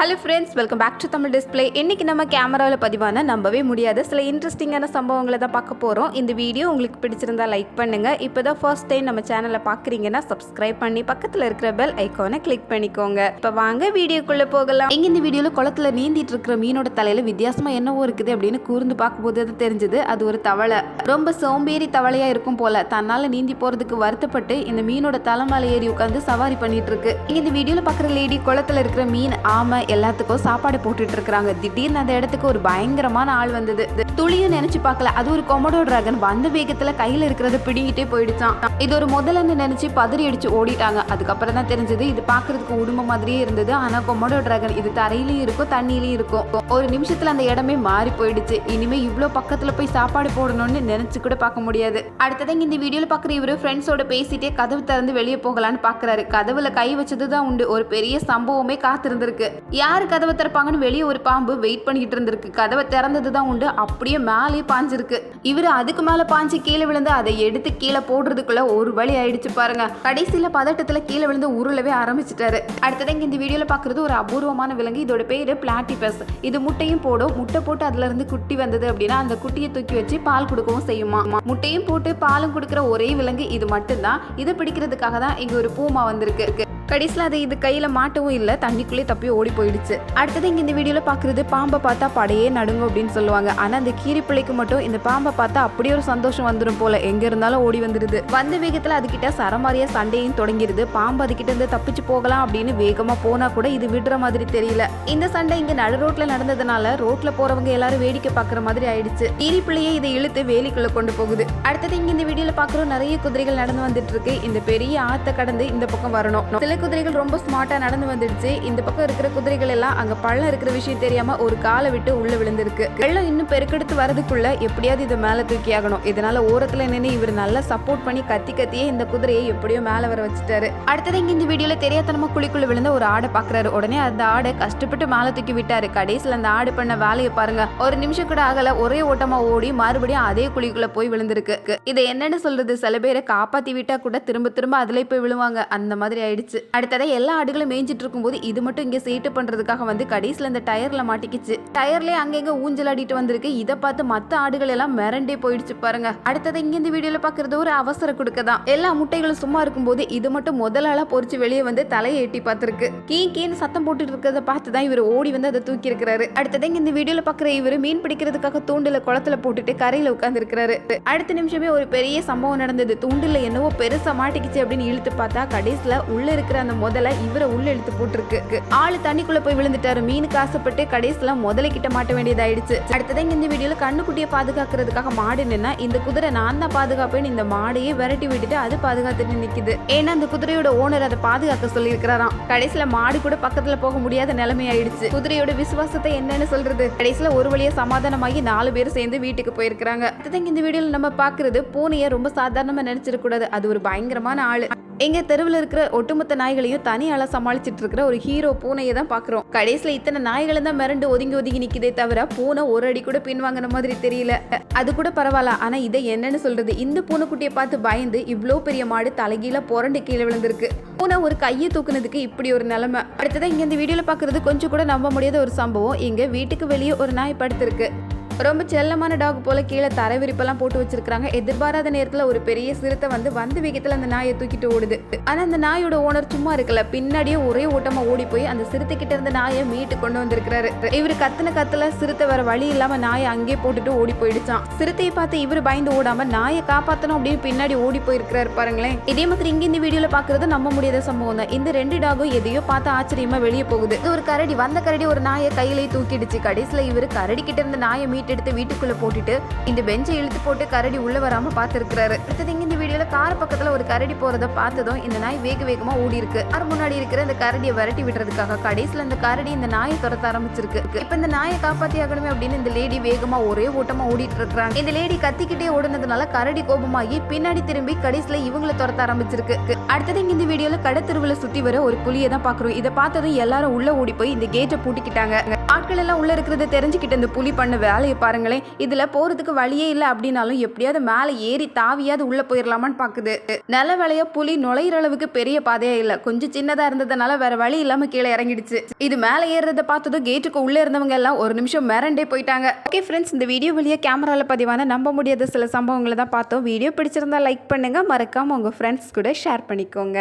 Hello friends welcome back to Tamil display இன்னைக்கு நம்ம கேமராவில் பதிவான நம்பவே முடியாத. சில இன்ட்ரெஸ்டிங்கான சம்பவங்களை தான் பார்க்க போகிறோம் இந்த வீடியோ உங்களுக்கு பிடிச்சிருந்தா லைக் பண்ணுங்கள் இப்போ தான் ஃபர்ஸ்ட் டைம் நம்ம சேனலை பார்க்குறீங்கன்னா சப்ஸ்கிரைப் பண்ணி பக்கத்தில் இருக்கிற பெல் ஐக்கானை கிளிக் பண்ணிக்கோங்க. இப்போ வாங்க வீடியோக்குள்ளே போகலாம். எங்கே இந்த வீடியோவில் குளத்துல நீந்திட்டு இருக்கிற மீனோட தலையில் வித்தியாசமாக என்னவோ இருக்குது அப்படின்னு கூர்ந்து பார்க்கும்போது அது தெரிஞ்சது. அது ஒரு தவளை. ரொம்ப சோம்பேறி தவளையாக இருக்கும் போல. தன்னால் நீந்தி போகிறதுக்கு வருத்தப்பட்டு இந்த மீனோட தலை மேலே ஏறி உட்காந்து சவாரி பண்ணிட்டு இருக்கு. இந்த வீடியோவில் பார்க்குற லேடி குளத்துல இருக்கிற மீன் ஆமை எல்லாத்துக்கும் சாப்பாடு போட்டுட்டு இருக்காங்க திடீர்னு அந்த இடத்துக்கு ஒரு பயங்கரமான ஆள் வந்தது. துளியும் நினைச்சு பார்க்கல. அது ஒரு கொமடோ டிராகன் வந்த வேகத்துல கையில இருக்கிறத பிடிங்கிட்டே போயிடுச்சான் இது ஒரு முதலன்னு நினச்சி பதறி அடித்து ஓடிட்டாங்க. அதுக்கப்புறம் தான் தெரிஞ்சது இது பார்க்குறதுக்கு உடும்பு மாதிரியே இருந்தது. ஆனால் கொமோடோ ட்ராகன் இது தரையிலையும் இருக்கும் தண்ணியிலையும் இருக்கும். ஒரு நிமிஷத்தில் அந்த இடமே மாறி போயிடுச்சு. இனிமேல் இவ்வளோ பக்கத்தில் போய் சாப்பாடு போடணும்னு நினச்சி கூட பார்க்க முடியாது. அடுத்ததான் இந்த வீடியோவில் பார்க்குற இவரு ஃப்ரெண்ட்ஸோட பேசிட்டே கதவு திறந்து வெளியே போகலான்னு பார்க்குறாரு. கதவுல கை வச்சது தான் உண்டு. ஒரு பெரிய சம்பவமே காத்திருந்திருக்கு. யார் கதவை திறப்பாங்கன்னு வெளியே ஒரு பாம்பு வெயிட் பண்ணிக்கிட்டு இருந்திருக்கு. கதவை திறந்தது தான் உண்டு. அப்படியே மேலே பாஞ்சிருக்கு. இவர் அதுக்கு மேலே பாஞ்சு கீழே விழுந்து அதை எடுத்து கீழே போடுறதுக்குள்ள ஒரு வழி ஆயிடுச்சு பாருங்க. கடைசியில பதட்டத்துல கீழே விழுந்து உருளவே ஆரம்பிச்சிட்டாரு. அடுத்ததான் இங்க இந்த வீடியோல பாக்குறது ஒரு அபூர்வமான விலங்கு. இதோட பேரு பிளாட்டிபஸ். இது முட்டையும் போடும். முட்டை போட்டு அதுல இருந்து குட்டி வந்தது அப்படின்னா அந்த குட்டியை தூக்கி வச்சு பால் கொடுக்கவும் செய்யுமா? முட்டையும் போட்டு பாலும் கொடுக்குற ஒரே விலங்கு இது மட்டும்தான். இதை பிடிக்கிறதுக்காக தான் இங்க ஒரு பூமா வந்திருக்கு. கடைசியில் அது இது கையில் மாட்டவும் இல்லை தண்ணிக்குள்ளே தப்பி ஓடி போயிடுச்சு. அடுத்தது இங்கே இந்த வீடியோவில் பார்க்குறது பாம்பை பார்த்தா படையே நடுங்கும் அப்படின்னு சொல்லுவாங்க. ஆனால் அந்த கீரி பிள்ளைக்கு மட்டும் இந்த பாம்பை பார்த்தா அப்படியே ஒரு சந்தோஷம் வந்துடும் போல. எங்கே இருந்தாலும் ஓடி வந்துடுது வந்த வேகத்தில் அதுக்கிட்ட சரமாரியா சண்டையும் தொடங்கிடுது பாம்பு அதுக்கிட்ட இருந்து தப்பிச்சு போகலாம் அப்படின்னு வேகமாக போனால் கூட இது விடுற மாதிரி தெரியல. இந்த சண்டை இங்கே நடு ரோட்டில் நடந்ததுனால ரோட்டில் போகிறவங்க எல்லாரும் வேடிக்கை பார்க்குற மாதிரி ஆயிடுச்சு. கீரி இதை இழுத்து வேலிக்குள்ளே கொண்டு போகுது. அடுத்தது இங்கே இந்த வீடியோவில் பார்க்குறோம் நிறைய குதிரைகள் நடந்து வந்துட்டு இருக்கு. இந்த பெரிய ஆத்தை கடந்து இந்த பக்கம் வரணும். சில குதிரைகள் ரொம்ப ஸ்மார்ட்டாக நடந்து வந்துடுச்சு. இந்த பக்கம் இருக்கிற குதிரைகள் எல்லாம் அங்கே பள்ளம் இருக்கிற விஷயம் தெரியாமல் ஒரு காலை விட்டு உள்ளே விழுந்திருக்கு. வெள்ளம் இன்னும் பெருக்கெடுத்து வரதுக்குள்ள எப்படியாவது இதை மேலே தூக்கி ஆகணும். இதனால ஓரத்தில் நின்று இவர் நல்லா சப்போர்ட் பண்ணி கத்தி கத்தியே இந்த குதிரையை எப்படியோ மேலே வர வச்சுட்டாரு. அடுத்தது இங்கே இந்த வீடியோல தெரியாதனமாக குழிக்குள்ள விழுந்த ஒரு ஆடை பார்க்குறாரு உடனே அந்த ஆடை கஷ்டப்பட்டு மேலே தூக்கி விட்டாரு. கடைசியில் அந்த ஆடு பண்ண வேலையை பாருங்க. ஒரு நிமிஷம் கூட ஆகல. ஒரே ஓட்டமாக ஓடி மறுபடியும் அதே குழிக்குள்ள போய் விழுந்திருக்கு. இதை என்னன்னு சொல்றது? சில பேரை காப்பாற்றி விட்டா கூட திரும்ப திரும்ப அதிலே போய் விழுவாங்க. அந்த மாதிரி ஆயிடுச்சு. அடுத்ததை எல்லா ஆடுகளும் மேய்ஞ்சிட்டு இருக்கும்போது இது மட்டும் இங்கே சீட்டு பண்ணுறதுக்காக வந்து கடைசியில் இந்த டயரில் மாட்டிக்கிச்சு. டயர்லேயே அங்கங்கே ஊஞ்சலாடிட்டு வந்திருக்கு. இதை பார்த்து மற்ற ஆடுகள் எல்லாம் மிரண்டே போயிடுச்சு பாருங்க. அடுத்தது இங்கே இந்த வீடியோவில் பார்க்குறது ஒரு அவசர கொடுக்க தான். எல்லா முட்டைகளும் சும்மா இருக்கும்போது இது மட்டும் முதலாளா பொறிச்சு வெளியே வந்து தலையை எட்டி பார்த்துருக்கு. கீ கீன்னு சத்தம் போட்டுட்டு இருக்கிறத பார்த்து தான் இவர் ஓடி வந்து அதை தூக்கி இருக்கிறாரு. அடுத்தது இந்த வீடியோவில் பார்க்குற இவர் மீன் பிடிக்கிறதுக்காக தூண்டில் குளத்துல போட்டுட்டு கரையில் உட்காந்துருக்கிறாரு அடுத்த நிமிஷமே ஒரு பெரிய சம்பவம் நடந்தது. தூண்டில் என்னவோ பெருசாக மாட்டிக்கிச்சு அப்படின்னு இழுத்து பார்த்தா கடைசியில் உள்ளே இருக்கிற அந்த முதல்ல இவரை உள்ள இழுத்து போட்டிருக்கு. ஆளு தண்ணிக்குள்ள போய் விழுந்துட்டாரு. மீனுக்கு ஆசைப்பட்டு கடைசியில முதலை கிட்ட மாட்ட வேண்டியதாயிடுச்சு. அடுத்ததான் இந்த வீடியோல கண்ணுக்குட்டியை பாதுகாக்கிறதுக்காக மாடு நின்னா இந்த குதிரை நான் தான் பாதுகாப்பேன்னு இந்த மாடையே விரட்டி விட்டுட்டு அது பாதுகாத்துட்டு நிக்குது. ஏன்னா அந்த குதிரையோட ஓனர் அதை பாதுகாக்க சொல்லியிருக்கிறாராம். கடைசியில மாடு கூட பக்கத்துல போக முடியாத நிலைமை ஆயிடுச்சு குதிரையோட விசுவாசத்தை என்னன்னு சொல்றது? கடைசியில ஒரு வழியா சமாதானமாகி நாலு பேர் சேர்ந்து வீட்டுக்கு போயிருக்காங்க அடுத்ததான் இந்த வீடியோல நம்ம பாக்குறது பூனையை ரொம்ப சாதாரணமா நினைச்சிடக் கூடாது அது ஒரு பயங்கரமான ஆளு. எங்கள் தெருவில் இருக்கிற ஒட்டுமொத்த நாய்களையும் தனி ஆளா சமாளிச்சிட்டு இருக்கிற ஒரு ஹீரோ பூனையை தான் பார்க்குறோம் கடைசியில் இத்தனை நாய்களும் தான் மிரண்டு ஒதுங்கி ஒதுங்கி நிற்கிதே தவிர பூனை ஒரு அடி கூட பின்வாங்கின மாதிரி தெரியல. அது கூட பரவாயில்ல ஆனால் இதை என்னன்னு சொல்கிறது இந்த பூனைக்குட்டியை பார்த்து பயந்து இவ்வளோ பெரிய மாடு தலைகீழ புரண்டு கீழே விழுந்திருக்கு. பூனை ஒரு கையை தூக்குனதுக்கு இப்படி ஒரு நிலைமை. அடுத்ததான் இங்கே இந்த வீடியோவில் பார்க்குறது கொஞ்சம் கூட நம்ப முடியாத ஒரு சம்பவம். இங்கே வீட்டுக்கு வெளியே ஒரு நாய் படுத்திருக்கு. ரொம்ப செல்லமான டாக் போல கீழே தர விரிப்பெல்லாம் போட்டு வச்சிருக்காங்க எதிர்பாராத நேரத்துல ஒரு பெரிய சிறுத்தை வந்து வந்து வேகத்துல அந்த நாயை தூக்கிட்டு ஓடுது. ஆனா அந்த நாயோட ஓனர் சும்மா இருக்கல. பின்னாடியே ஒரே ஓட்டமா ஓடி போய் அந்த சிறுத்தை கிட்ட இருந்த நாயை மீட்டு கொண்டு வந்திருக்கிறாரு. இவர் கத்துன கத்துல சிறுத்தை வர வழி இல்லாம நாயை அங்கே போட்டுட்டு ஓடி போயிடுச்சான் சிறுத்தையை பார்த்து இவர் பயந்து ஓடாம நாயை காப்பாத்தணும் அப்படின்னு பின்னாடி ஓடி போயிருக்கிறாரு பாருங்களேன். இதே மாதிரி இங்க இந்த வீடியோல பாக்குறது நம்ப முடியாத சம்பவம் தான். இந்த ரெண்டு டாகும் எதையோ பார்த்து ஆச்சரியமா வெளியே போகுது. இது ஒரு கரடி. வந்த கரடி ஒரு நாயை கையிலேயே தூக்கிடுச்சு. கடைசியில இவர் கரடி கிட்ட இருந்த நாயை மீட்டு எடுத்து வீட்டுக்குள்ள போட்டுட்டு இந்த பெஞ்சை இழுத்து போட்டு கரடி உள்ள வராம பாத்துருக்காரு அடுத்தது இங்க இந்த வீடியோல கார் பக்கத்துல ஒரு கரடி போறத பார்த்ததும் இந்த நாய் வேக வேகமா ஓடி இருக்கு. கார் முன்னாடி இருக்கிற இந்த கரடியை விரட்டி விடுறதுக்காக கடைசியில இந்த கரடி இந்த நாயை துரத்த ஆரம்பிச்சிருக்கு. இப்ப இந்த நாயை காப்பாத்தி ஆகணுமே அப்படின்னு இந்த லேடி வேகமா ஒரே ஓட்டமா ஓடிட்டு இருக்காங்க இந்த லேடி கத்திக்கிட்டே ஓடுனதுனால கரடி கோபமாகி பின்னாடி திரும்பி கடைசியில இவங்களை துரத்த ஆரம்பிச்சிருக்கு. அடுத்தது இங்க இந்த வீடியோல கடத்தெருவுல சுத்தி வர ஒரு புலியை தான் பாக்குறோம் இதை பார்த்ததும் எல்லாரும் உள்ள ஓடி போய் இந்த கேட்டை பூட்டிக்கிட்டாங்க. ஆட்கள் எல்லாம் உள்ள இருக்கிறத தெரிஞ்சுக்கிட்டு இந்த புலி பண்ண வேலையை பாருங்களேன் இதுல போறதுக்கு வழியே இல்லை அப்படின்னாலும் எப்படியாவது மேலே ஏறி தாவியாவது உள்ள போயிடலாமான்னு பாக்குது. பார்க்குது நில வேலைய புலி நுழையிற அளவுக்கு பெரிய பாதையே இல்லை. கொஞ்சம் சின்னதாக இருந்ததுனால வேற வழி இல்லாமல் கீழே இறங்கிடுச்சு. இது மேலே ஏறுறதை பார்த்ததும் கேட்டுக்கு உள்ளே இருந்தவங்க எல்லாம் ஒரு நிமிஷம் மிரண்டே போயிட்டாங்க. ஓகே ஃப்ரெண்ட்ஸ் இந்த வீடியோ வழியாக கேமராவில் பதிவான நம்ப முடியாத சில சம்பவங்களை தான் பார்த்தோம். வீடியோ பிடிச்சிருந்தா லைக் பண்ணுங்க. மறக்காம உங்கள் ஃப்ரெண்ட்ஸ் கூட ஷேர் பண்ணிக்கோங்க.